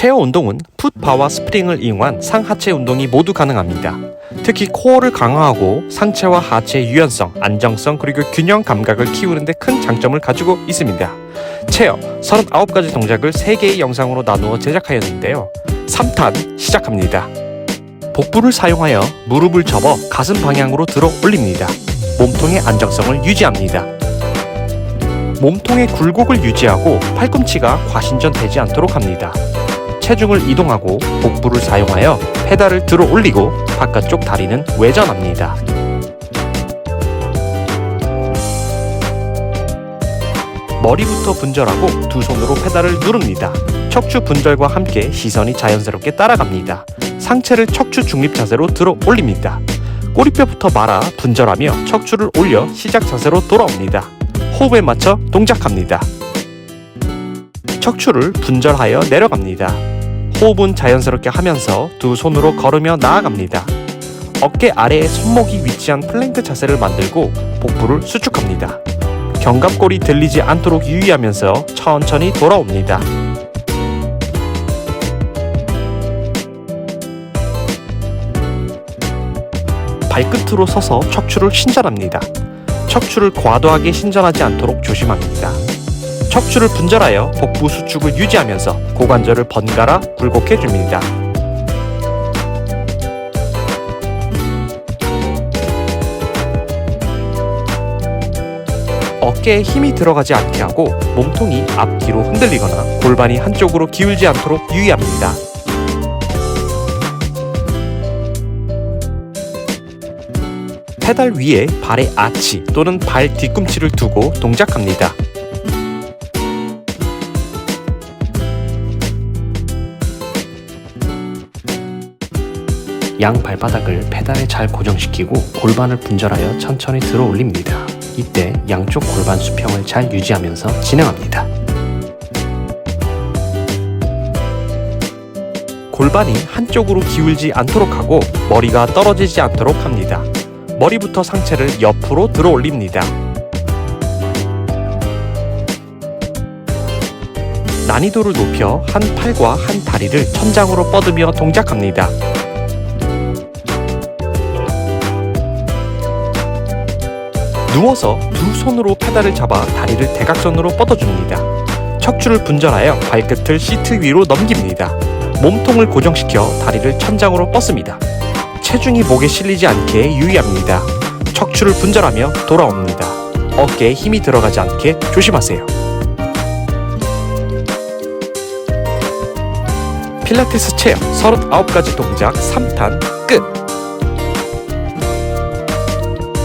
체어 운동은 풋바와 스프링을 이용한 상하체 운동이 모두 가능합니다. 특히 코어를 강화하고 상체와 하체의 유연성, 안정성 그리고 균형 감각을 키우는 데 큰 장점을 가지고 있습니다. 체어 39가지 동작을 3개의 영상으로 나누어 제작하였는데요. 3탄 시작합니다. 복부를 사용하여 무릎을 접어 가슴 방향으로 들어 올립니다. 몸통의 안정성을 유지합니다. 몸통의 굴곡을 유지하고 팔꿈치가 과신전되지 않도록 합니다. 체중을 이동하고 복부를 사용하여 페달을 들어 올리고 바깥쪽 다리는 외전합니다. 머리부터 분절하고 두 손으로 페달을 누릅니다. 척추 분절과 함께 시선이 자연스럽게 따라갑니다. 상체를 척추 중립 자세로 들어 올립니다. 꼬리뼈부터 말아 분절하며 척추를 올려 시작 자세로 돌아옵니다. 호흡에 맞춰 동작합니다. 척추를 분절하여 내려갑니다. 호흡은 자연스럽게 하면서 두 손으로 걸으며 나아갑니다. 어깨 아래에 손목이 위치한 플랭크 자세를 만들고 복부를 수축합니다. 견갑골이 들리지 않도록 유의하면서 천천히 돌아옵니다. 발끝으로 서서 척추를 신전합니다. 척추를 과도하게 신전하지 않도록 조심합니다. 척추를 분절하여 복부 수축을 유지하면서 고관절을 번갈아 굴곡해 줍니다. 어깨에 힘이 들어가지 않게 하고 몸통이 앞뒤로 흔들리거나 골반이 한쪽으로 기울지 않도록 유의합니다. 페달 위에 발의 아치 또는 발 뒤꿈치를 두고 동작합니다. 양 발바닥을 페달에 잘 고정시키고 골반을 분절하여 천천히 들어 올립니다. 이때 양쪽 골반 수평을 잘 유지하면서 진행합니다. 골반이 한쪽으로 기울지 않도록 하고 머리가 떨어지지 않도록 합니다. 머리부터 상체를 옆으로 들어 올립니다. 난이도를 높여 한 팔과 한 다리를 천장으로 뻗으며 동작합니다. 누워서 두 손으로 페달을 잡아 다리를 대각선으로 뻗어줍니다. 척추를 분절하여 발끝을 시트 위로 넘깁니다. 몸통을 고정시켜 다리를 천장으로 뻗습니다. 체중이 목에 실리지 않게 유의합니다. 척추를 분절하며 돌아옵니다. 어깨에 힘이 들어가지 않게 조심하세요. 필라테스 체어 39가지 동작 3탄 끝!